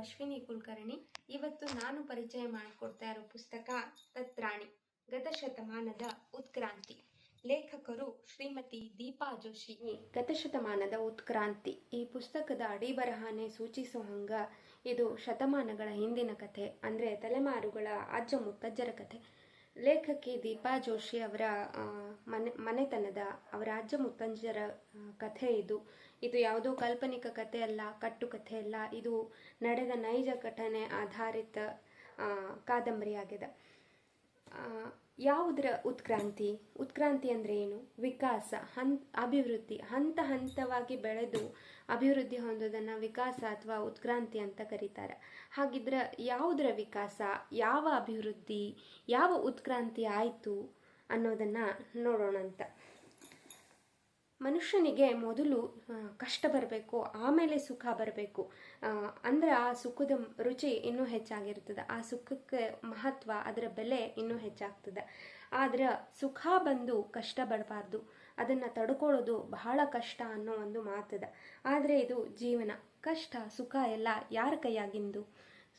ಅಶ್ವಿನಿ ಕುಲಕರ್ಣಿ. ಇವತ್ತು ನಾನು ಪರಿಚಯ ಮಾಡಿಕೊಡ್ತಾ ಇರೋ ಪುಸ್ತಕ ತತ್ರಾಣಿ ಗತಶತಮಾನದ ಉತ್ಕ್ರಾಂತಿ. ಲೇಖಕರು ಶ್ರೀಮತಿ ದೀಪಾ ಜೋಶಿ ಗತಶತಮಾನದ ಉತ್ಕ್ರಾಂತಿ. ಈ ಪುಸ್ತಕದ ಅಡಿಬರಹನೆ ಸೂಚಿಸೋ ಹಂಗ ಇದು ಶತಮಾನಗಳ ಹಿಂದಿನ ಕಥೆ, ಅಂದರೆ ತಲೆಮಾರುಗಳ ಅಜ್ಜ ಮುತ್ತಜ್ಜರ ಕಥೆ. ಲೇಖಕಿ ದೀಪಾ ಜೋಶಿ ಅವರ ಮನೆ, ಮನೆತನದ ಅವರ ಅಜ್ಜ ಮುತ್ತಜ್ಜರ ಕಥೆ ಇದು. ಇದು ಯಾವುದೋ ಕಾಲ್ಪನಿಕ ಕಥೆ ಅಲ್ಲ, ಕಟ್ಟುಕಥೆ ಅಲ್ಲ. ಇದು ನಡೆದ ನೈಜ ಘಟನೆ ಆಧಾರಿತ ಕಾದಂಬರಿಯಾಗಿದೆ. ಯಾವುದರ ಉತ್ಕ್ರಾಂತಿ? ಉತ್ಕ್ರಾಂತಿ ಅಂದರೆ ಏನು? ವಿಕಾಸ, ಹನ್, ಅಭಿವೃದ್ಧಿ. ಹಂತ ಹಂತವಾಗಿ ಬೆಳೆದು ಅಭಿವೃದ್ಧಿ ಹೊಂದೋದನ್ನು ವಿಕಾಸ ಅಥವಾ ಉತ್ಕ್ರಾಂತಿ ಅಂತ ಕರೀತಾರೆ. ಹಾಗಿದ್ರೆ ಯಾವುದರ ವಿಕಾಸ? ಯಾವ ಅಭಿವೃದ್ಧಿ? ಯಾವ ಉತ್ಕ್ರಾಂತಿ ಆಯಿತು ಅನ್ನೋದನ್ನು ನೋಡೋಣ ಅಂತ ಮನುಷ್ಯನಿಗೆ ಮೊದಲು ಕಷ್ಟ ಬರಬೇಕು, ಆಮೇಲೆ ಸುಖ ಬರಬೇಕು. ಅಂದರೆ ಆ ಸುಖದ ರುಚಿ ಇನ್ನೂ ಹೆಚ್ಚಾಗಿರ್ತದೆ. ಆ ಸುಖಕ್ಕೆ ಮಹತ್ವ, ಅದರ ಬೆಲೆ ಇನ್ನೂ ಹೆಚ್ಚಾಗ್ತದೆ. ಆದ್ರೆ ಸುಖ ಬಂದು ಕಷ್ಟ ಬರಬಾರ್ದು. ಅದನ್ನು ತಡ್ಕೊಳ್ಳೋದು ಬಹಳ ಕಷ್ಟ ಅನ್ನೋ ಒಂದು ಮಾತದ. ಆದರೆ ಇದು ಜೀವನ. ಕಷ್ಟ, ಸುಖ ಎಲ್ಲ ಯಾರ ಕೈಯಾಗಿಂದು?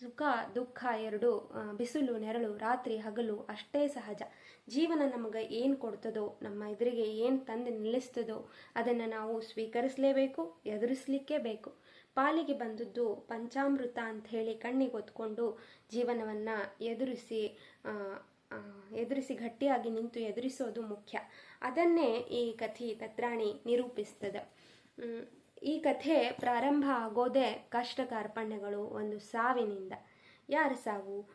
ಸುಖ, ದುಃಖ ಎರಡು ಬಿಸಿಲು, ನೆರಳು, ರಾತ್ರಿ, ಹಗಲು ಅಷ್ಟೇ ಸಹಜ. ಜೀವನ ನಮಗೆ ಏನು ಕೊಡ್ತದೋ, ನಮ್ಮ ಎದುರಿಗೆ ಏನು ತಂದು ನಿಲ್ಲಿಸ್ತದೋ, ಅದನ್ನು ನಾವು ಸ್ವೀಕರಿಸಲೇಬೇಕು, ಎದುರಿಸಲಿಕ್ಕೆ ಬೇಕು. ಪಾಲಿಗೆ ಬಂದದ್ದು ಪಂಚಾಮೃತ ಅಂತ ಹೇಳಿ ಕಣ್ಣಿಗೆ ಒತ್ಕೊಂಡು ಜೀವನವನ್ನು ಎದುರಿಸಿ ಎದುರಿಸಿ ಗಟ್ಟಿಯಾಗಿ ನಿಂತು ಎದುರಿಸೋದು ಮುಖ್ಯ. ಅದನ್ನೇ ಈ ಕಥೆ ತತ್ರಾಣಿ ನಿರೂಪಿಸ್ತದೆ. ಈ ಕಥೆ ಪ್ರಾರಂಭ ಆಗೋದೇ ಕಷ್ಟ ಕಾರ್ಪಣ್ಯಗಳು ಒಂದು ಸಾವಿನಿಂದ. ಯಾರ ಸಾವು?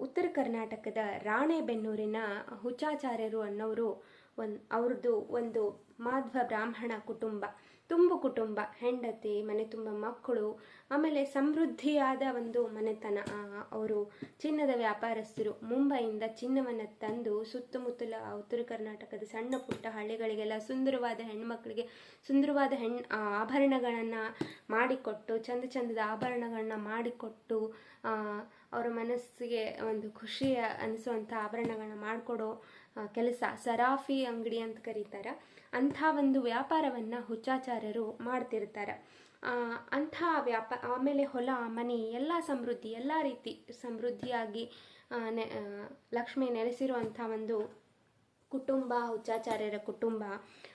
ಉತ್ತರ ಕರ್ನಾಟಕದ ರಾಣೆಬೆನ್ನೂರಿನ ಹುಚ್ಚಾಚಾರ್ಯರು ಅನ್ನೋರು ಒಂದು ಅವ್ರದ್ದು ಒಂದು ಮಾಧ್ವ ಬ್ರಾಹ್ಮಣ ಕುಟುಂಬ. ತುಂಬು ಕುಟುಂಬ, ಹೆಂಡತಿ, ಮನೆ ತುಂಬ ಮಕ್ಕಳು, ಆಮೇಲೆ ಸಮೃದ್ಧಿಯಾದ ಒಂದು ಮನೆತನ. ಅವರು ಚಿನ್ನದ ವ್ಯಾಪಾರಸ್ಥರು. ಮುಂಬೈಯಿಂದ ಚಿನ್ನವನ್ನು ತಂದು ಸುತ್ತಮುತ್ತಲ ಉತ್ತರ ಕರ್ನಾಟಕದ ಸಣ್ಣ ಪುಟ್ಟ ಹಳ್ಳಿಗಳಿಗೆಲ್ಲ ಸುಂದರವಾದ ಹೆಣ್ಮಕ್ಳಿಗೆ ಸುಂದರವಾದ ಹೆಣ್ ಆಭರಣಗಳನ್ನು ಮಾಡಿಕೊಟ್ಟು, ಚಂದ ಚಂದದ ಆಭರಣಗಳನ್ನ ಮಾಡಿಕೊಟ್ಟು ಅವರ ಮನಸ್ಸಿಗೆ ಒಂದು ಖುಷಿಯ ಅನಿಸುವಂಥ ಆಭರಣಗಳನ್ನ ಮಾಡಿಕೊಡೋ ಕೆಲಸ ಸರಾಫಿ ಅಂಗಡಿ ಅಂತ ಕರೀತಾರೆ. ಅಂಥ ಒಂದು ವ್ಯಾಪಾರವನ್ನು ಹುಚ್ಚಾಚಾರ್ಯರು ಮಾಡ್ತಿರ್ತಾರೆ. ಅಂಥ ವ್ಯಾಪ, ಆಮೇಲೆ ಹೊಲ, ಮನೆ, ಎಲ್ಲ ಸಮೃದ್ಧಿ, ಎಲ್ಲ ರೀತಿ ಸಮೃದ್ಧಿಯಾಗಿ ನೆ ಲಕ್ಷ್ಮಿ ನೆಲೆಸಿರುವಂಥ ಒಂದು ಕುಟುಂಬ, ಹುಚ್ಚಾಚಾರ್ಯರ ಕುಟುಂಬ.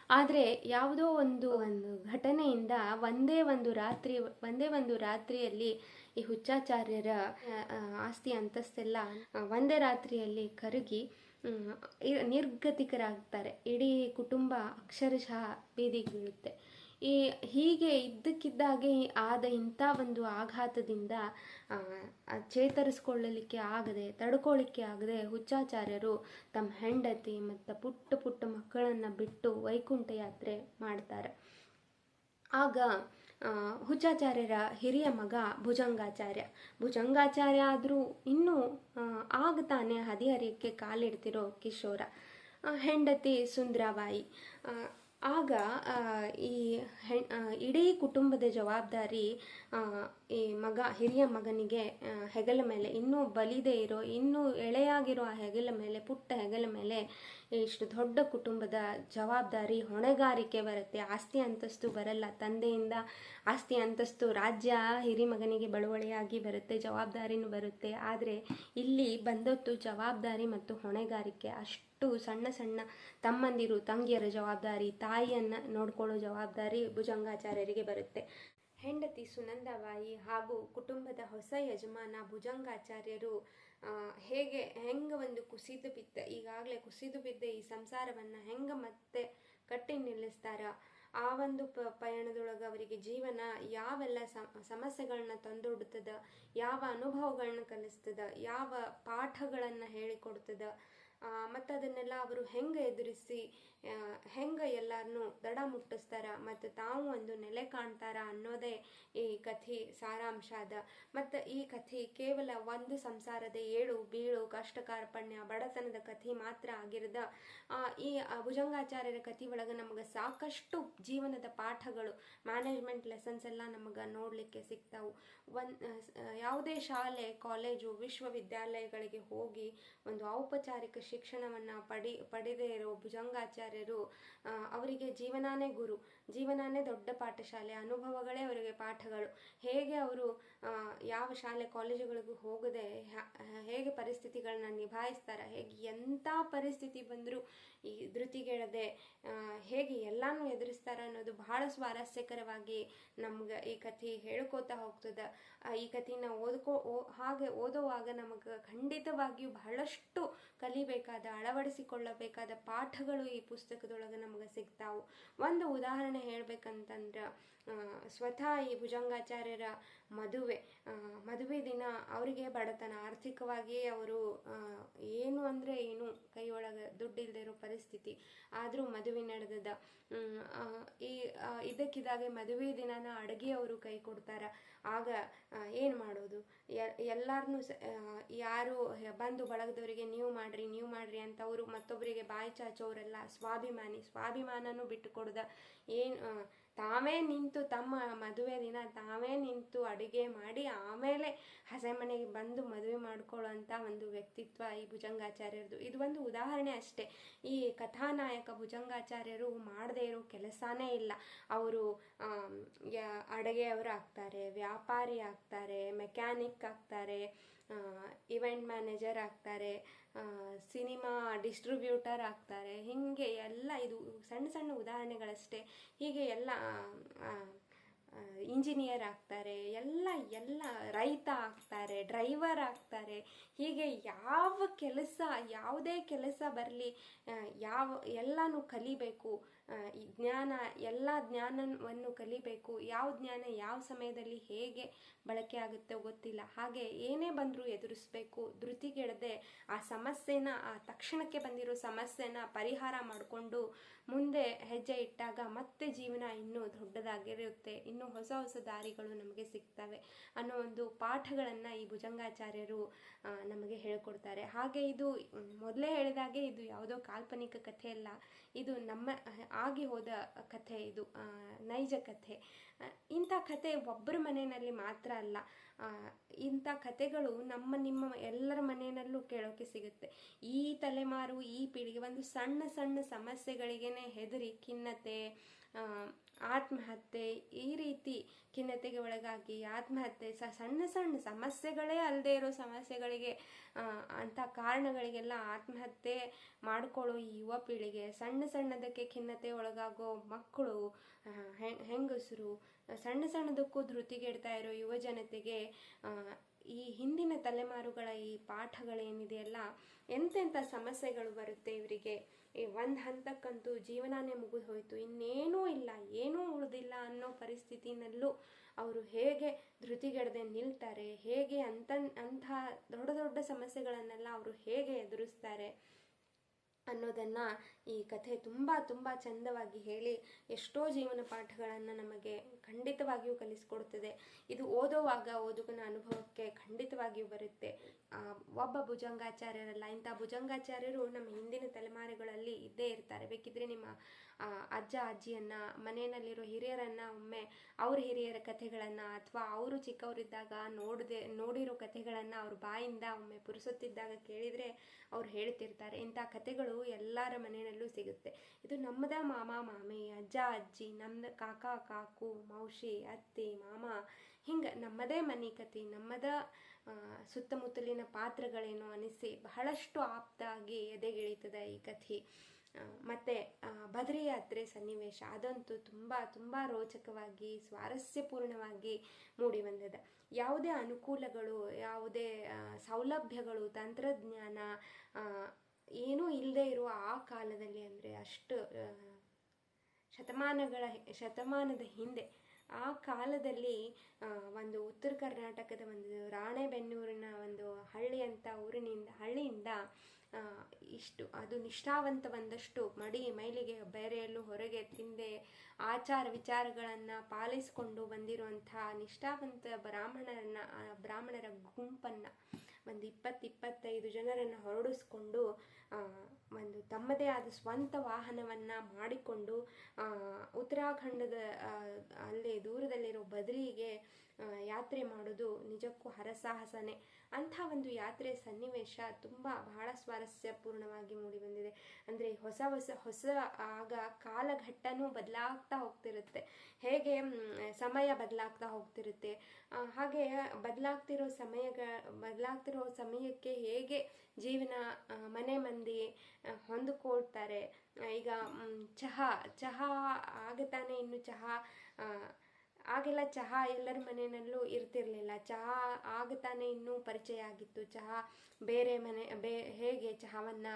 ಆದರೆ ಯಾವುದೋ ಒಂದು ಒಂದು ಘಟನೆಯಿಂದ ಒಂದೇ ಒಂದು ರಾತ್ರಿ, ಒಂದೇ ಒಂದು ರಾತ್ರಿಯಲ್ಲಿ ಈ ಹುಚ್ಚಾಚಾರ್ಯರ ಆಸ್ತಿ ಅಂತಸ್ತೆಲ್ಲ ಒಂದೇ ರಾತ್ರಿಯಲ್ಲಿ ಕರಗಿ ನಿರ್ಗತಿಕರಾಗ್ತಾರೆ. ಇಡೀ ಕುಟುಂಬ ಅಕ್ಷರಶಃ ಬೀದಿಗೆ ಈ ಹೀಗೆ ಇದ್ದಕ್ಕಿದ್ದಾಗೆ ಆದ ಇಂಥ ಒಂದು ಆಘಾತದಿಂದ ಚೇತರಿಸ್ಕೊಳ್ಳಲಿಕ್ಕೆ ಆಗದೆ, ತಡ್ಕೊಳ್ಳಿಕ್ಕೆ ಆಗದೆ ಹುಚ್ಚಾಚಾರ್ಯರು ತಮ್ಮ ಹೆಂಡತಿ ಮತ್ತು ಪುಟ್ಟ ಪುಟ್ಟ ಮಕ್ಕಳನ್ನು ಬಿಟ್ಟು ವೈಕುಂಠ ಯಾತ್ರೆ ಮಾಡ್ತಾರೆ. ಆಗ ಹುಚ್ಚಾಚಾರ್ಯರ ಹಿರಿಯ ಮಗ ಭುಜಂಗಾಚಾರ್ಯ. ಭುಜಂಗಾಚಾರ್ಯ ಆದರೂ ಇನ್ನೂ ಆಗ್ತಾನೆ ಆಗ ತಾನೇ ಹದಿಹರಿಯಕ್ಕೆ ಕಾಲಿಡ್ತಿರೋ ಕಿಶೋರ. ಹೆಂಡತಿ ಸುಂದರಾಬಾಯಿ ಆಗ ಈ ಹೆಣ್ ಇಡೀ ಕುಟುಂಬದ ಜವಾಬ್ದಾರಿ ಈ ಮಗ, ಹಿರಿಯ ಮಗನಿಗೆ ಹೆಗಲ ಮೇಲೆ, ಇನ್ನೂ ಬಲಿದೇ ಇರೋ, ಇನ್ನೂ ಎಳೆಯಾಗಿರೋ ಆ ಹೆಗಲ ಮೇಲೆ, ಪುಟ್ಟ ಹೆಗಲ ಮೇಲೆ ಇಷ್ಟು ದೊಡ್ಡ ಕುಟುಂಬದ ಜವಾಬ್ದಾರಿ, ಹೊಣೆಗಾರಿಕೆ ಬರುತ್ತೆ. ಆಸ್ತಿ ಅಂತಸ್ತು ಬರಲ್ಲ. ತಂದೆಯಿಂದ ಆಸ್ತಿ ಅಂತಸ್ತು ರಾಜ್ಯ ಹಿರಿ ಮಗನಿಗೆ ಬಳುವಳಿಯಾಗಿ ಬರುತ್ತೆ, ಜವಾಬ್ದಾರಿನೂ ಬರುತ್ತೆ. ಆದರೆ ಇಲ್ಲಿ ಬಂದದ್ದು ಜವಾಬ್ದಾರಿ ಮತ್ತು ಹೊಣೆಗಾರಿಕೆ ಅಷ್ಟು ಸಣ್ಣ ಸಣ್ಣ ತಮ್ಮಂದಿರು, ತಂಗಿಯರ ಜವಾಬ್ದಾರಿ, ತಾಯಿಯನ್ನು ನೋಡ್ಕೊಳ್ಳೋ ಜವಾಬ್ದಾರಿ ಭುಜಂಗಾಚಾರ್ಯರಿಗೆ ಬರುತ್ತೆ. ಹೆಂಡತಿ ಸುನಂದಬಾಯಿ ಹಾಗೂ ಕುಟುಂಬದ ಹೊಸ ಯಜಮಾನ ಭುಜಂಗಾಚಾರ್ಯರು ಹೇಗೆ ಹೆಂಗೆ ಒಂದು ಕುಸಿದು ಬಿದ್ದ, ಈಗಾಗಲೇ ಕುಸಿದು ಬಿದ್ದ ಈ ಸಂಸಾರವನ್ನು ಹೆಂಗೆ ಮತ್ತೆ ಕಟ್ಟಿ ನಿಲ್ಲಿಸ್ತಾರ? ಆ ಒಂದು ಪ, ಪಯಣದೊಳಗೆ ಅವರಿಗೆ ಜೀವನ ಯಾವೆಲ್ಲ ಸಮ ಸಮಸ್ಯೆಗಳನ್ನ ತಂದೊಡ್ತದ? ಯಾವ ಅನುಭವಗಳನ್ನ ಕಲಿಸ್ತದ? ಯಾವ ಪಾಠಗಳನ್ನು ಹೇಳಿಕೊಡ್ತದ? ಮತ್ತು ಅದನ್ನೆಲ್ಲ ಅವರು ಹೆಂಗೆ ಎದುರಿಸಿ ಹೆಂಗೆ ಎಲ್ಲರನ್ನೂ ದಡ ಮುಟ್ಟಿಸ್ತಾರ ಮತ್ತು ತಾವು ಒಂದು ನೆಲೆ ಕಾಣ್ತಾರ ಅನ್ನೋದೇ ಈ ಕಥೆ ಸಾರಾಂಶ ಅದ ಮತ್ತು ಈ ಕಥೆ ಕೇವಲ ಒಂದು ಸಂಸಾರದ ಏಳು ಬೀಳು ಕಷ್ಟ ಕಾರ್ಪಣ್ಯ ಬಡತನದ ಕಥೆ ಮಾತ್ರ ಆಗಿರದ ಈ ಭುಜಂಗಾಚಾರ್ಯರ ಕಥೆ ಒಳಗೆ ನಮಗೆ ಸಾಕಷ್ಟು ಜೀವನದ ಪಾಠಗಳು ಮ್ಯಾನೇಜ್ಮೆಂಟ್ ಲೆಸನ್ಸ್ ಎಲ್ಲ ನಮಗೆ ನೋಡಲಿಕ್ಕೆ ಸಿಗ್ತಾವು. ಒನ್ ಯಾವುದೇ ಶಾಲೆ ಕಾಲೇಜು ವಿಶ್ವವಿದ್ಯಾಲಯಗಳಿಗೆ ಹೋಗಿ ಒಂದು ಔಪಚಾರಿಕ ಶಿಕ್ಷಣವನ್ನು ಪಡಿ, ಪಡೆದೇ ಇರೋ ಭುಜಂಗಾಚಾರ್ಯರು ಅವರಿಗೆ ಜೀವನಾನೇ ಗುರು. ಜೀವನಾನೇ ದೊಡ್ಡ ಪಾಠಶಾಲೆ. ಅನುಭವಗಳೇ ಅವರಿಗೆ ಪಾಠಗಳು. ಹೇಗೆ ಅವರು ಯಾವ ಶಾಲೆ ಕಾಲೇಜುಗಳಿಗೂ ಹೋಗದೆ ಹೇಗೆ ಪರಿಸ್ಥಿತಿಗಳನ್ನ ನಿಭಾಯಿಸ್ತಾರೆ, ಹೇಗೆ ಎಂಥ ಪರಿಸ್ಥಿತಿ ಬಂದರೂ ಈ ಧೃತಿಗೆಳದೆ ಹೇಗೆ ಎಲ್ಲಾನು ಎದುರಿಸ್ತಾರೆ ಅನ್ನೋದು ಬಹಳ ಸ್ವಾರಸ್ಯಕರವಾಗಿ ನಮ್ಗೆ ಈ ಕಥೆ ಹೇಳ್ಕೋತಾ ಹೋಗ್ತದೆ. ಈ ಕಥೆನ ಓದ್ಕೋ ಹಾಗೆ ಓದುವಾಗ ನಮಗೆ ಖಂಡಿತವಾಗಿಯೂ ಬಹಳಷ್ಟು ಕಲಿಬೇಕಾದ ಅಳವಡಿಸಿಕೊಳ್ಳಬೇಕಾದ ಪಾಠಗಳು ಈ ಪುಸ್ತಕದೊಳಗೆ ನಮಗೆ ಸಿಗ್ತಾವು. ಒಂದು ಉದಾಹರಣೆ ಹೇಳ್ಬೇಕಂತಂದ್ರೆ ಸ್ವತಃ ಈ ಭುಜಂಗಾಚಾರ್ಯರ ಮದುವೆ. ಮದುವೆ ದಿನ ಅವರಿಗೆ ಬಡತನ. ಆರ್ಥಿಕವಾಗಿ ಅವರು ಏನು ಅಂದರೆ ಏನು? ಕೈಯೊಳಗೆ ದುಡ್ಡಿಲ್ಲದೆ ಇರೋ ಪರಿಸ್ಥಿತಿ. ಆದರೂ ಮದುವೆ ನಡೆದದ. ಈ ಇದಕ್ಕಿದಾಗೆ ಮದುವೆ ದಿನನ ಅಡುಗೆ ಅವರು ಕೈ ಕೊಡ್ತಾರ. ಆಗ ಏನು ಮಾಡೋದು? ಎಲ್ಲಾರನ್ನೂ ಯಾರು ಬಂದು ಬಳಗದವರಿಗೆ ನೀವು ಮಾಡ್ರಿ ನೀವು ಮಾಡ್ರಿ ಅಂತ ಅವರು ಮತ್ತೊಬ್ಬರಿಗೆ ಬಾಯಿ ಚಾಚೋರೆಲ್ಲ ಸ್ವಾಭಿಮಾನಿ, ಸ್ವಾಭಿಮಾನನೂ ಬಿಟ್ಟು ಕೊಡ್ದ ಏನು ತಾವೇ ನಿಂತು ತಮ್ಮ ಮದುವೆ ದಿನ ತಾವೇ ನಿಂತು ಅಡುಗೆ ಮಾಡಿ ಆಮೇಲೆ ಹಸೆಮನೆಗೆ ಬಂದು ಮದುವೆ ಮಾಡ್ಕೊಳ್ಳೋಂಥ ಒಂದು ವ್ಯಕ್ತಿತ್ವ ಈ ಭುಜಂಗಾಚಾರ್ಯರದು. ಇದು ಒಂದು ಉದಾಹರಣೆ ಅಷ್ಟೇ. ಈ ಕಥಾನಾಯಕ ಭುಜಂಗಾಚಾರ್ಯರು ಮಾಡದೇ ಇರೋ ಕೆಲಸನೇ ಇಲ್ಲ. ಅವರು ಅಡುಗೆಯವರು ಆಗ್ತಾರೆ, ವ್ಯಾಪಾರಿ ಆಗ್ತಾರೆ, ಮೆಕ್ಯಾನಿಕ್ ಆಗ್ತಾರೆ ಇವೆಂಟ್ ಮ್ಯಾನೇಜರ್ ಆಗ್ತಾರೆ ಸಿನಿಮಾ ಡಿಸ್ಟ್ರಿಬ್ಯೂಟರ್ ಆಗ್ತಾರೆ, ಹೀಗೆ ಎಲ್ಲ ಇದು ಸಣ್ಣ ಸಣ್ಣ ಉದಾಹರಣೆಗಳಷ್ಟೇ. ಹೀಗೆ ಎಲ್ಲ ಇಂಜಿನಿಯರ್ ಆಗ್ತಾರೆ, ಎಲ್ಲ ಎಲ್ಲ ರೈತ ಆಗ್ತಾರೆ ಡ್ರೈವರ್ ಆಗ್ತಾರೆ. ಹೀಗೆ ಯಾವ ಕೆಲಸ, ಯಾವುದೇ ಕೆಲಸ ಬರಲಿ ಯಾವ, ಎಲ್ಲನೂ ಕಲಿಬೇಕು. ಈ ಜ್ಞಾನ, ಎಲ್ಲ ಜ್ಞಾನವನ್ನು ಕಲಿಬೇಕು. ಯಾವ ಜ್ಞಾನ ಯಾವ ಸಮಯದಲ್ಲಿ ಹೇಗೆ ಬಳಕೆ ಆಗುತ್ತೋ ಗೊತ್ತಿಲ್ಲ. ಹಾಗೆ ಏನೇ ಬಂದರೂ ಎದುರಿಸ್ಬೇಕು. ಧೃತಿಗೆಡದೆ ಆ ಸಮಸ್ಯೆನ, ಆ ತಕ್ಷಣಕ್ಕೆ ಬಂದಿರೋ ಸಮಸ್ಯೆನ ಪರಿಹಾರ ಮಾಡಿಕೊಂಡು ಮುಂದೆ ಹೆಜ್ಜೆ ಇಟ್ಟಾಗ ಮತ್ತೆ ಜೀವನ ಇನ್ನೂ ದೊಡ್ಡದಾಗಿರುತ್ತೆ. ಇನ್ನೂ ಹೊಸ ಹೊಸ ದಾರಿಗಳು ನಮಗೆ ಸಿಗ್ತವೆ ಅನ್ನೋ ಒಂದು ಪಾಠಗಳನ್ನು ಈ ಭುಜಂಗಾಚಾರ್ಯರು ನಮಗೆ ಹೇಳಿಕೊಡ್ತಾರೆ. ಹಾಗೆ ಇದು ಮೊದಲೇ ಹೇಳಿದಾಗೆ ಇದು ಯಾವುದೋ ಕಾಲ್ಪನಿಕ ಕಥೆ ಅಲ್ಲ. ಇದು ನಮ್ಮ, ಆಗಿ ಹೋದ ಕಥೆ ಇದು ನೈಜ ಕಥೆ. ಇಂಥ ಕಥೆ ಒಬ್ಬರ ಮನೆಯಲ್ಲಿ ಮಾತ್ರ ಅಲ್ಲ. ಇಂಥ ಕಥೆಗಳು ನಮ್ಮ, ನಿಮ್ಮ ಎಲ್ಲರ ಮನೆಯಲ್ಲೂ ಕೇಳೋಕೆ ಸಿಗುತ್ತೆ. ಈ ತಲೆಮಾರು ಈ ಪೀಳಿಗೆ ಒಂದು ಸಣ್ಣ ಸಣ್ಣ ಸಮಸ್ಯೆಗಳಿಗೇನೆ ಹೆದರಿ ಖಿನ್ನತೆ ಆತ್ಮಹತ್ಯೆ ಈ ರೀತಿ ಖಿನ್ನತೆಗೆ ಒಳಗಾಗಿ ಆತ್ಮಹತ್ಯೆ ಸ, ಸಣ್ಣ ಸಣ್ಣ ಸಮಸ್ಯೆಗಳೇ ಅಲ್ಲದೆ ಇರೋ ಸಮಸ್ಯೆಗಳಿಗೆ ಅಂಥ ಕಾರಣಗಳಿಗೆಲ್ಲ ಆತ್ಮಹತ್ಯೆ ಮಾಡಿಕೊಳ್ಳೋ ಈ ಯುವ ಪೀಳಿಗೆ ಸಣ್ಣ, ಸಣ್ಣದಕ್ಕೆ ಖಿನ್ನತೆ ಒಳಗಾಗೋ ಮಕ್ಕಳು ಹೆಂಗಸರು ಸಣ್ಣ ಸಣ್ಣದಕ್ಕೂ ಧೃತಿಗೆಡ್ತಾ ಇರೋ ಯುವ ಜನತೆಗೆ ಈ ಹಿಂದಿನ ತಲೆಮಾರುಗಳ ಈ ಪಾಠಗಳೇನಿದೆಯಲ್ಲ ಎಂತೆಂಥ ಸಮಸ್ಯೆಗಳು ಬರುತ್ತೆ ಇವರಿಗೆ? ಈ ಒಂದು ಹಂತಕ್ಕಂತೂ ಜೀವನಾನೇ ಮುಗಿದು ಹೋಯಿತು ಇನ್ನೇನೂ ಇಲ್ಲ, ಏನೂ ಉಳಿದಿಲ್ಲ ಅನ್ನೋ ಪರಿಸ್ಥಿತಿನಲ್ಲೂ ಅವರು ಹೇಗೆ ಧೃತಿಗೆಡದೆ ನಿಲ್ತಾರೆ, ಹೇಗೆ ಅಂತ, ಅಂಥ ದೊಡ್ಡ ದೊಡ್ಡ ಸಮಸ್ಯೆಗಳನ್ನೆಲ್ಲ ಅವರು ಹೇಗೆ ಎದುರಿಸ್ತಾರೆ ಅನ್ನೋದನ್ನು ಈ ಕಥೆ ತುಂಬ ತುಂಬ ಚಂದವಾಗಿ ಹೇಳಿ ಎಷ್ಟೋ ಜೀವನ ಪಾಠಗಳನ್ನು ನಮಗೆ ಖಂಡಿತವಾಗಿಯೂ ಕಲಿಸಿಕೊಡುತ್ತದೆ ಇದು ಓದೋವಾಗ ಓದುಗನ ಅನುಭವಕ್ಕೆ ಖಂಡಿತವಾಗಿಯೂ ಬರುತ್ತೆ. ಒಬ್ಬ ಭುಜಂಗಾಚಾರ್ಯರಲ್ಲ ಇಂಥ ಭುಜಂಗಾಚಾರ್ಯರು ನಮ್ಮ ಹಿಂದಿನ ತಲೆಮಾರುಗಳಲ್ಲಿ ಇದ್ದೇ ಇರ್ತಾರೆ. ಬೇಕಿದ್ರೆ ನಿಮ್ಮ ಅಜ್ಜ, ಅಜ್ಜಿಯನ್ನ, ಮನೆಯಲ್ಲಿರೋ ಹಿರಿಯರನ್ನ ಒಮ್ಮೆ ಅವ್ರ ಹಿರಿಯರ ಕಥೆಗಳನ್ನು ಅಥವಾ ಅವರು ಚಿಕ್ಕವರಿದ್ದಾಗ ನೋಡದೆ, ನೋಡಿರೋ ಕಥೆಗಳನ್ನು ಅವ್ರ ಬಾಯಿಂದ ಒಮ್ಮೆ ಪುರುಸುತ್ತಿದ್ದಾಗ ಕೇಳಿದರೆ ಅವ್ರು ಹೇಳ್ತಿರ್ತಾರೆ. ಇಂಥ ಕಥೆಗಳು ಎಲ್ಲರ ಮನೆಯಲ್ಲೂ ಸಿಗುತ್ತೆ. ಇದು ನಮ್ಮದ ಮಾಮ, ಮಾಮಿ, ಅಜ್ಜ, ಅಜ್ಜಿ, ನಮ್ದು ಕಾಕ, ಕಾಕು ಮೌಶಿ ಅತ್ತಿ, ಮಾಮ, ಹಿಂಗೆ ನಮ್ಮದೇ ಮನೆ ಕತೆ ನಮ್ಮದ ಸುತ್ತಮುತ್ತಲಿನ ಪಾತ್ರಗಳೇನೋ ಅನಿಸಿ ಬಹಳಷ್ಟು ಆಪ್ತಾಗಿ ಎದೆಗಿಳಿತದ ಈ ಕಥೆ. ಮತ್ತೆ ಬದರಿ ಯಾತ್ರೆ ಸನ್ನಿವೇಶ ಅದಂತೂ ತುಂಬ ತುಂಬ ರೋಚಕವಾಗಿ, ಸ್ವಾರಸ್ಯಪೂರ್ಣವಾಗಿ ಮೂಡಿ ಬಂದಿದೆ ಯಾವುದೇ ಅನುಕೂಲಗಳು, ಯಾವುದೇ ಸೌಲಭ್ಯಗಳು, ತಂತ್ರಜ್ಞಾನ ಏನೂ ಇಲ್ಲದೆ ಇರುವ ಆ ಕಾಲದಲ್ಲಿ ಅಂದರೆ ಅಷ್ಟು ಶತಮಾನಗಳ ಶತಮಾನದ ಹಿಂದೆ ಆ ಕಾಲದಲ್ಲಿ ಒಂದು ಉತ್ತರ ಕರ್ನಾಟಕದ ಒಂದು ರಾಣೆಬೆನ್ನೂರಿನ ಒಂದು ಹಳ್ಳಿ ಅಂತ ಊರಿನಿಂದ, ಹಳ್ಳಿಯಿಂದ ಇಷ್ಟು, ಅದು ನಿಷ್ಠಾವಂತ ಒಂದಷ್ಟು ಮಡಿ ಮೈಲಿಗೆ ಬೇರೆಯಲ್ಲೂ ಹೊರಗೆ ತಿಂದೆ, ಆಚಾರ ವಿಚಾರಗಳನ್ನು ಪಾಲಿಸಿಕೊಂಡು ಬಂದಿರುವಂತಹ ನಿಷ್ಠಾವಂತ ಬ್ರಾಹ್ಮಣರನ್ನ ಬ್ರಾಹ್ಮಣರ ಗುಂಪನ್ನು ಒಂದು ಇಪ್ಪತ್ತು ಇಪ್ಪತ್ತೈದು ಜನರನ್ನು ಹೊರಡಿಸ್ಕೊಂಡು ತಮ್ಮದೇ ಆದ ಸ್ವಂತ ವಾಹನವನ್ನು ಮಾಡಿಕೊಂಡು ಉತ್ತರಾಖಂಡದ ಅಲ್ಲೇ ದೂರದಲ್ಲಿರೋ ಬದ್ರಿಗೆ ಯಾತ್ರೆ ಮಾಡೋದು ನಿಜಕ್ಕೂ ಹರಸಾಹಸನೇ. ಅಂಥ ಒಂದು ಯಾತ್ರೆ ಸನ್ನಿವೇಶ ತುಂಬ ಬಹಳ ಸ್ವಾರಸ್ಯಪೂರ್ಣವಾಗಿ ಮೂಡಿಬಂದಿದೆ. ಅಂದರೆ ಹೊಸ ಹೊಸ ಹೊಸ ಆಗ ಕಾಲಘಟ್ಟನೂ ಬದಲಾಗ್ತಾ ಹೋಗ್ತಿರುತ್ತೆ. ಹೇಗೆ ಸಮಯ ಬದಲಾಗ್ತಾ ಹೋಗ್ತಿರುತ್ತೆ. ಹಾಗೆ ಬದಲಾಗ್ತಿರೋ ಸಮಯಗ, ಬದಲಾಗ್ತಿರೋ ಸಮಯಕ್ಕೆ ಹೇಗೆ ಜೀವನ ಮನೆ ಮಂದಿ ಹೊಂದಿಕೊಳ್ತಾರೆ. ಈಗ ಚಹಾ ಚಹಾ ಆಗತಾನೆ ಇನ್ನು ಚಹಾ ಆಗೆಲ್ಲ, ಚಹಾ ಎಲ್ಲರ ಮನೆಯಲ್ಲೂ ಇರ್ತಿರ್ಲಿಲ್ಲ. ಚಹಾ ಆಗತಾನೆ ಇನ್ನೂ ಪರಿಚಯ ಆಗಿತ್ತು. ಚಹಾ ಬೇರೆ ಮನೆ, ಬೇ, ಹೇಗೆ ಚಹಾವನ್ನು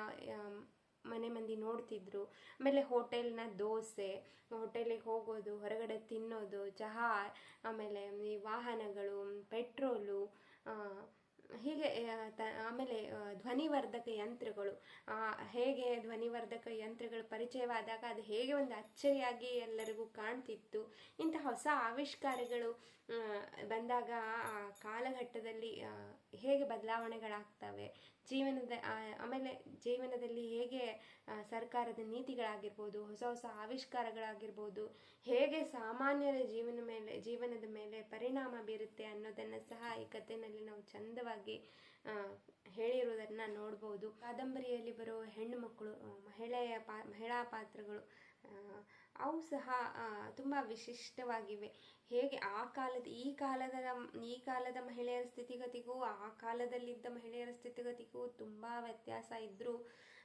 ಮನೆ ಮಂದಿ ನೋಡ್ತಿದ್ರು. ಆಮೇಲೆ ಹೋಟೆಲ್ನ ದೋಸೆ, ಹೋಟೆಲಿಗೆ ಹೋಗೋದು, ಹೊರಗಡೆ ತಿನ್ನೋದು, ಚಹಾ, ಆಮೇಲೆ ಈ ವಾಹನಗಳು, ಪೆಟ್ರೋಲು ಹೀಗೆ ತ- ಆಮೇಲೆ ಧ್ವನಿವರ್ಧಕ ಯಂತ್ರಗಳು ಹೇಗೆ ಧ್ವನಿವರ್ಧಕ ಯಂತ್ರಗಳು ಪರಿಚಯವಾದಾಗ ಅದು ಹೇಗೆ ಒಂದು ಅಚ್ಚರಿಯಾಗಿ ಎಲ್ಲರಿಗೂ ಕಾಣ್ತಿತ್ತು. ಇಂಥ ಹೊಸ ಆವಿಷ್ಕಾರಗಳು ಬಂದಾಗ ಆ ಕಾಲಘಟ್ಟದಲ್ಲಿ ಹೇಗೆ ಬದಲಾವಣೆಗಳಾಗ್ತವೆ. ಜೀವನದ ಆಮೇಲೆ ಜೀವನದಲ್ಲಿ ಹೇಗೆ ಸರ್ಕಾರದ ನೀತಿಗಳಾಗಿರ್ಬೋದು, ಹೊಸ ಹೊಸ ಆವಿಷ್ಕಾರಗಳಾಗಿರ್ಬೋದು, ಹೇಗೆ ಸಾಮಾನ್ಯರ ಜೀವನ ಮೇಲೆ, ಜೀವನದ ಮೇಲೆ ಪರಿಣಾಮ ಬೀರುತ್ತೆ ಅನ್ನೋದನ್ನು ಸಹ ಈ ಕಥೆನಲ್ಲಿ ನಾವು ಚಂದವಾಗಿ ಹೇಳಿರುವುದನ್ನು ನೋಡ್ಬೋದು. ಕಾದಂಬರಿಯಲ್ಲಿ ಬರೋ ಹೆಣ್ಣು ಮಕ್ಕಳು ಮಹಿಳೆಯ ಪಾ, ಮಹಿಳಾ ಪಾತ್ರಗಳು ಅವು ಸಹ ತುಂಬ ವಿಶಿಷ್ಟವಾಗಿವೆ. ಹೇಗೆ ಆ ಕಾಲದ ಈ ಕಾಲದ ಈ ಕಾಲದ ಮಹಿಳೆಯರ ಸ್ಥಿತಿಗತಿಗೂ ಆ ಕಾಲದಲ್ಲಿದ್ದ ಮಹಿಳೆಯರ ಸ್ಥಿತಿಗತಿಗೂ ತುಂಬ ವ್ಯತ್ಯಾಸ ಇದ್ದರೂ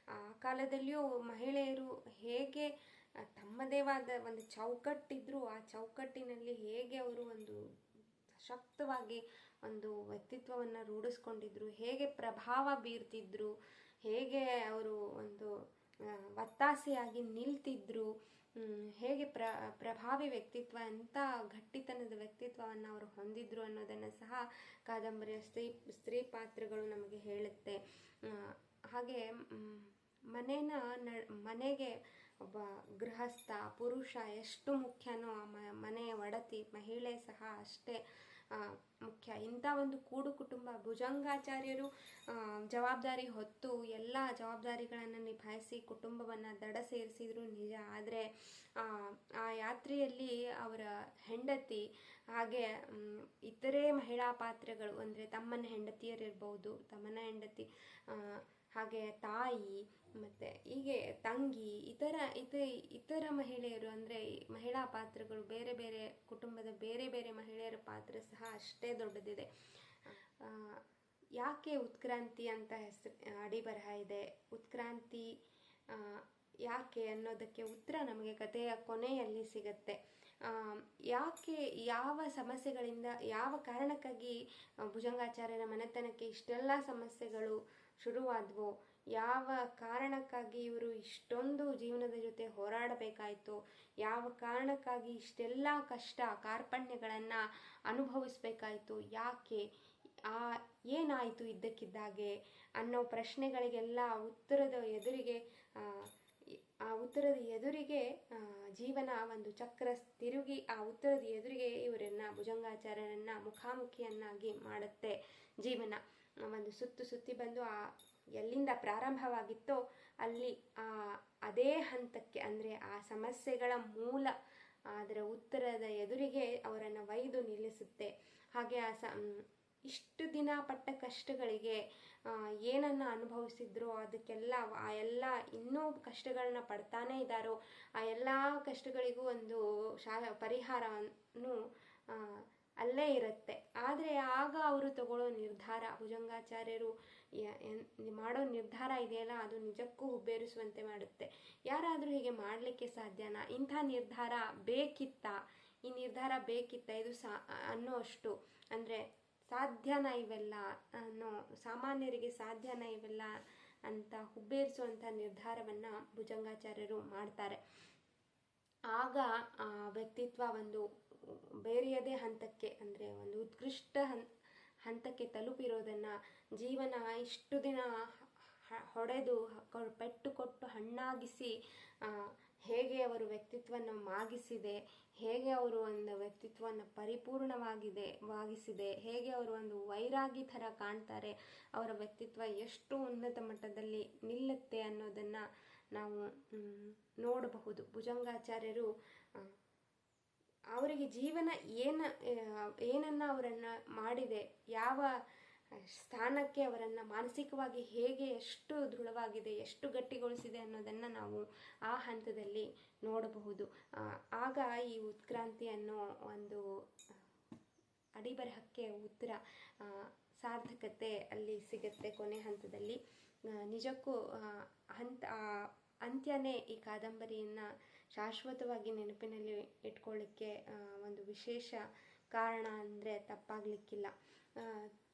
ಆ ಕಾಲದಲ್ಲಿಯೂ ಮಹಿಳೆಯರು ಹೇಗೆ ಆ, ತಮ್ಮದೇ ಆದ ಒಂದು ಚೌಕಟ್ಟಿದ್ರು ಆ ಚೌಕಟ್ಟಿನಲ್ಲಿ ಹೇಗೆ ಅವರು ಒಂದು ಸಶಕ್ತವಾಗಿ ಒಂದು ವ್ಯಕ್ತಿತ್ವವನ್ನು ರೂಢಿಸ್ಕೊಂಡಿದ್ರು ಹೇಗೆ ಪ್ರಭಾವ ಬೀರ್ತಿದ್ರು ಹೇಗೆ ಅವರು ಒಂದು ಒತ್ತಾಸೆಯಾಗಿ ನಿಲ್ತಿದ್ರು ಹೇಗೆ ಪ್ರ, ಪ್ರಭಾವಿ ವ್ಯಕ್ತಿತ್ವ ಅಂತ ಗಟ್ಟಿತನದ ವ್ಯಕ್ತಿತ್ವವನ್ನು ಅವರು ಹೊಂದಿದ್ರು ಅನ್ನೋದನ್ನು ಸಹ ಕಾದಂಬರಿಯ ಸ್ತ್ರೀ ಸ್ತ್ರೀ ಪಾತ್ರಗಳು ನಮಗೆ ಹೇಳುತ್ತೆ. ಹಾಗೆ ಮನೇನ ನ ಮನೆಗೆ ಒಬ್ಬ ಗೃಹಸ್ಥ, ಪುರುಷ ಎಷ್ಟು ಮುಖ್ಯನೋ ಆ ಮನೆಯ ಒಡತಿ ಮಹಿಳೆ ಸಹ ಅಷ್ಟೇ. ಮುಖ್ಯ. ಇಂಥ ಒಂದು ಕೂಡು ಕುಟುಂಬ ಭುಜಂಗಾಚಾರ್ಯರು ಜವಾಬ್ದಾರಿ ಹೊತ್ತು ಎಲ್ಲ ಜವಾಬ್ದಾರಿಗಳನ್ನು ನಿಭಾಯಿಸಿ ಕುಟುಂಬವನ್ನು ದಡ ಸೇರಿಸಿದ್ರು ನಿಜ. ಆದರೆ, ಆ ಯಾತ್ರೆಯಲ್ಲಿ ಅವರ ಹೆಂಡತಿ, ಹಾಗೆ ಇತರೆ ಮಹಿಳಾ ಪಾತ್ರಗಳು, ಅಂದರೆ ತಮ್ಮನ ಹೆಂಡತಿಯರಿರ್ಬೋದು, ತಮ್ಮನ ಹೆಂಡತಿ ಹಾಗೆ ತಾಯಿ, ಮತ್ತು ಹೀಗೆ ತಂಗಿ, ಇತರ ಇತ, ಇತರ ಮಹಿಳೆಯರು ಅಂದರೆ ಮಹಿಳಾ ಪಾತ್ರಗಳು ಬೇರೆ ಬೇರೆ ಕುಟುಂಬದ ಬೇರೆ ಬೇರೆ ಮಹಿಳೆಯರ ಪಾತ್ರ ಸಹ ಅಷ್ಟೇ ದೊಡ್ಡದಿದೆ. ಯಾಕೆ ಉತ್ಕ್ರಾಂತಿ ಅಂತ ಹೆಸರು, ಅಡಿಬರಹ ಇದೆ? ಉತ್ಕ್ರಾಂತಿ ಯಾಕೆ ಅನ್ನೋದಕ್ಕೆ ಉತ್ತರ ನಮಗೆ ಕಥೆಯ ಕೊನೆಯಲ್ಲಿ ಸಿಗತ್ತೆ. ಯಾಕೆ ಯಾವ ಸಮಸ್ಯೆಗಳಿಂದ, ಯಾವ ಕಾರಣಕ್ಕಾಗಿ ಭುಜಂಗಾಚಾರ್ಯರ ಮನೆತನಕ್ಕೆ ಇಷ್ಟೆಲ್ಲ ಸಮಸ್ಯೆಗಳು ಶುರುವಾದವು. ಯಾವ ಕಾರಣಕ್ಕಾಗಿ ಇವರು ಇಷ್ಟೊಂದು ಜೀವನದ ಜೊತೆ ಹೋರಾಡಬೇಕಾಯಿತು? ಯಾವ ಕಾರಣಕ್ಕಾಗಿ ಇಷ್ಟೆಲ್ಲ ಕಷ್ಟ, ಕಾರ್ಪಣ್ಯಗಳನ್ನು ಅನುಭವಿಸಬೇಕಾಯಿತು? ಯಾಕೆ? ಆ, ಏನಾಯಿತು ಇದ್ದಕ್ಕಿದ್ದಾಗೆ? ಅನ್ನೋ ಪ್ರಶ್ನೆಗಳಿಗೆಲ್ಲ ಉತ್ತರದ ಎದುರಿಗೆ ಆ, ಉತ್ತರದ ಎದುರಿಗೆ ಜೀವನ ಒಂದು ಚಕ್ರ ತಿರುಗಿ ಆ ಉತ್ತರದ ಎದುರಿಗೆ ಇವರನ್ನ ಭುಜಂಗಾಚಾರ್ಯರನ್ನ ಮುಖಾಮುಖಿಯನ್ನಾಗಿ ಮಾಡುತ್ತೆ. ಜೀವನ ಒಂದು ಸುತ್ತು ಸುತ್ತಿ ಬಂದು ಆ ಎಲ್ಲಿಂದ ಪ್ರಾರಂಭವಾಗಿತ್ತೋ ಅಲ್ಲಿ ಆ ಅದೇ ಹಂತಕ್ಕೆ ಅಂದರೆ ಆ ಸಮಸ್ಯೆಗಳ ಮೂಲ ಅದರ ಉತ್ತರದ ಎದುರಿಗೆ ಅವರನ್ನು ಒಯ್ದು ನಿಲ್ಲಿಸುತ್ತೆ. ಹಾಗೆ ಆ ಸ ಇಷ್ಟು ದಿನ ಪಟ್ಟ ಕಷ್ಟಗಳಿಗೆ ಏನನ್ನು ಅನುಭವಿಸಿದ್ರೋ ಅದಕ್ಕೆಲ್ಲ ಆ ಎಲ್ಲ ಇನ್ನೂ ಕಷ್ಟಗಳನ್ನ ಪಡ್ತಾನೇ ಇದ್ದಾರೋ ಆ ಎಲ್ಲ ಕಷ್ಟಗಳಿಗೂ ಒಂದು ಶಾ, ಪರಿಹಾರವನ್ನು ಅಲ್ಲೇ ಇರುತ್ತೆ. ಆದರೆ ಆಗ ಅವರು ತಗೊಳ್ಳೋ ನಿರ್ಧಾರ, ಭುಜಂಗಾಚಾರ್ಯರು ಮಾಡೋ ನಿರ್ಧಾರ ಇದೆಯಲ್ಲ, ಅದು ನಿಜಕ್ಕೂ ಹುಬ್ಬೇರಿಸುವಂತೆ ಮಾಡುತ್ತೆ. ಯಾರಾದರೂ ಹೀಗೆ ಮಾಡಲಿಕ್ಕೆ ಸಾಧ್ಯನಾ? ಇಂಥ ನಿರ್ಧಾರ ಬೇಕಿತ್ತಾ? ಈ ನಿರ್ಧಾರ ಬೇಕಿತ್ತಾ? ಇದು ಸಾ, ಅನ್ನೋ ಅಷ್ಟು. ಅಂದರೆ ಸಾಧ್ಯನಾ ಇವೆಲ್ಲ ಅನ್ನೋ ಸಾಮಾನ್ಯರಿಗೆ ಸಾಧ್ಯನ ಇವೆಲ್ಲ ಅಂತ ಹುಬ್ಬೇರಿಸುವಂಥ ನಿರ್ಧಾರವನ್ನು ಭುಜಂಗಾಚಾರ್ಯರು ಮಾಡ್ತಾರೆ. ಆಗ ಆ ವ್ಯಕ್ತಿತ್ವ ಒಂದು ಬೇರೆಯದೇ ಹಂತಕ್ಕೆ, ಅಂದರೆ ಒಂದು ಉತ್ಕೃಷ್ಟ ಹಂತಕ್ಕೆ ತಲುಪಿರೋದನ್ನು ಜೀವನ ಇಷ್ಟು ದಿನ ಹೊಡೆದು ಪೆಟ್ಟು ಕೊಟ್ಟು ಹಣ್ಣಾಗಿಸಿ ಹೇಗೆ ಅವರು ವ್ಯಕ್ತಿತ್ವವನ್ನು ಮಾಗಿಸಿದೆ, ಹೇಗೆ ಅವರು ಒಂದು ವ್ಯಕ್ತಿತ್ವವನ್ನು ಪರಿಪೂರ್ಣವಾಗಿದೆ, ವಾಗಿಸಿದೆ, ಹೇಗೆ ಅವರು ಒಂದು ವೈರಾಗಿ ಥರ ಕಾಣ್ತಾರೆ, ಅವರ ವ್ಯಕ್ತಿತ್ವ ಎಷ್ಟು ಉನ್ನತ ಮಟ್ಟದಲ್ಲಿ ನಿಲ್ಲುತ್ತೆ ಅನ್ನೋದನ್ನು ನಾವು ನೋಡಬಹುದು. ಭುಜಂಗಾಚಾರ್ಯರು ಅವರಿಗೆ ಜೀವನ ಏನು ಏನನ್ನು ಏನನ್ನ ಅವರನ್ನ ಮಾಡಿದೆ, ಯಾವ ಸ್ಥಾನಕ್ಕೆ ಅವರನ್ನ ಮಾನಸಿಕವಾಗಿ ಹೇಗೆ ಎಷ್ಟು ದೃಢವಾಗಿದೆ, ಎಷ್ಟು ಗಟ್ಟಿಗೊಳಿಸಿದೆ ಅನ್ನೋದನ್ನ ನಾವು ಆ ಹಂತದಲ್ಲಿ ನೋಡಬಹುದು. ಆಗ ಈ ಉತ್ಕ್ರಾಂತಿ ಅನ್ನೋ ಒಂದು ಅಡಿಬರಹಕ್ಕೆ ಉತ್ತರ ಸಾರ್ಥಕತೆ ಅಲ್ಲಿ ಸಿಗುತ್ತೆ ಕೊನೆ ಹಂತದಲ್ಲಿ. ನಿಜಕ್ಕೂ ಹಂತ ಅಂತ್ಯನೇ ಈ ಕಾದಂಬರಿಯನ್ನು ಶಾಶ್ವತವಾಗಿ ನೆನಪಿನಲ್ಲಿ ಇಟ್ಕೊಳ್ಳಿಕ್ಕೆ ಒಂದು ವಿಶೇಷ ಕಾರಣ ಅಂದರೆ ತಪ್ಪಾಗಲಿಕ್ಕಿಲ್ಲ.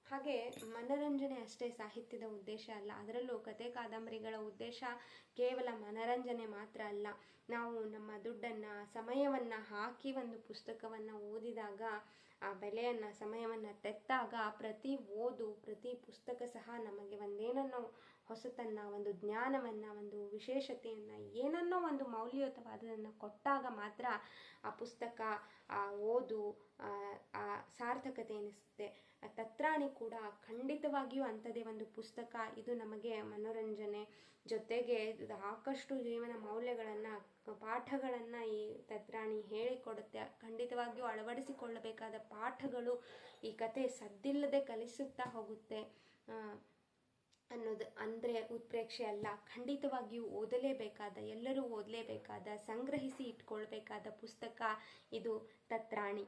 ಹಾಗೆ ಮನರಂಜನೆ ಅಷ್ಟೇ ಸಾಹಿತ್ಯದ ಉದ್ದೇಶ ಅಲ್ಲ. ಅದರಲ್ಲೂ ಕತೆ ಕಾದಂಬರಿಗಳ ಉದ್ದೇಶ ಕೇವಲ ಮನರಂಜನೆ ಮಾತ್ರ ಅಲ್ಲ. ನಾವು ನಮ್ಮ ದುಡ್ಡನ್ನು, ಸಮಯವನ್ನು ಹಾಕಿ ಒಂದು ಪುಸ್ತಕವನ್ನು ಓದಿದಾಗ, ಆ ಬೆಲೆಯನ್ನು, ಸಮಯವನ್ನು ತೆತ್ತಾಗ ಪ್ರತಿ ಓದು, ಪ್ರತಿ ಪುಸ್ತಕ ಸಹ ನಮಗೆ ಒಂದೇನನ್ನೋ ಹೊಸತನ್ನು ಒಂದು ಜ್ಞಾನವನ್ನು ಒಂದು ವಿಶೇಷತೆಯನ್ನು ಏನನ್ನೋ ಒಂದು ಮೌಲ್ಯಯುತವಾದದನ್ನು ಕೊಟ್ಟಾಗ ಮಾತ್ರ ಆ ಪುಸ್ತಕ ಆ ಓದು ಆ, ಸಾರ್ಥಕತೆ ಎನಿಸುತ್ತೆ. ತತ್ರಾಣಿ ಕೂಡ ಖಂಡಿತವಾಗಿಯೂ ಅಂಥದೇ ಒಂದು ಪುಸ್ತಕ. ಇದು ನಮಗೆ ಮನೋರಂಜನೆ ಜೊತೆಗೆ ಸಾಕಷ್ಟು ಜೀವನ ಮೌಲ್ಯಗಳನ್ನು ಪಾಠಗಳನ್ನು ಈ ತತ್ರಾಣಿ ಹೇಳಿಕೊಡುತ್ತೆ. ಖಂಡಿತವಾಗಿಯೂ ಅಳವಡಿಸಿಕೊಳ್ಳಬೇಕಾದ ಪಾಠಗಳು ಈ ಕತೆ ಸದ್ದಿಲ್ಲದೆ ಕಲಿಸುತ್ತಾ ಹೋಗುತ್ತೆ. ಅನ್ನೋದು ಅಂದರೆ ಉತ್ಪ್ರೇಕ್ಷೆ ಅಲ್ಲ. ಖಂಡಿತವಾಗಿಯೂ ಓದಲೇಬೇಕಾದ ಎಲ್ಲರೂ ಓದಲೇಬೇಕಾದ ಸಂಗ್ರಹಿಸಿ ಇಟ್ಕೊಳ್ಬೇಕಾದ ಪುಸ್ತಕ ಇದು ತತ್ರಾಣಿ.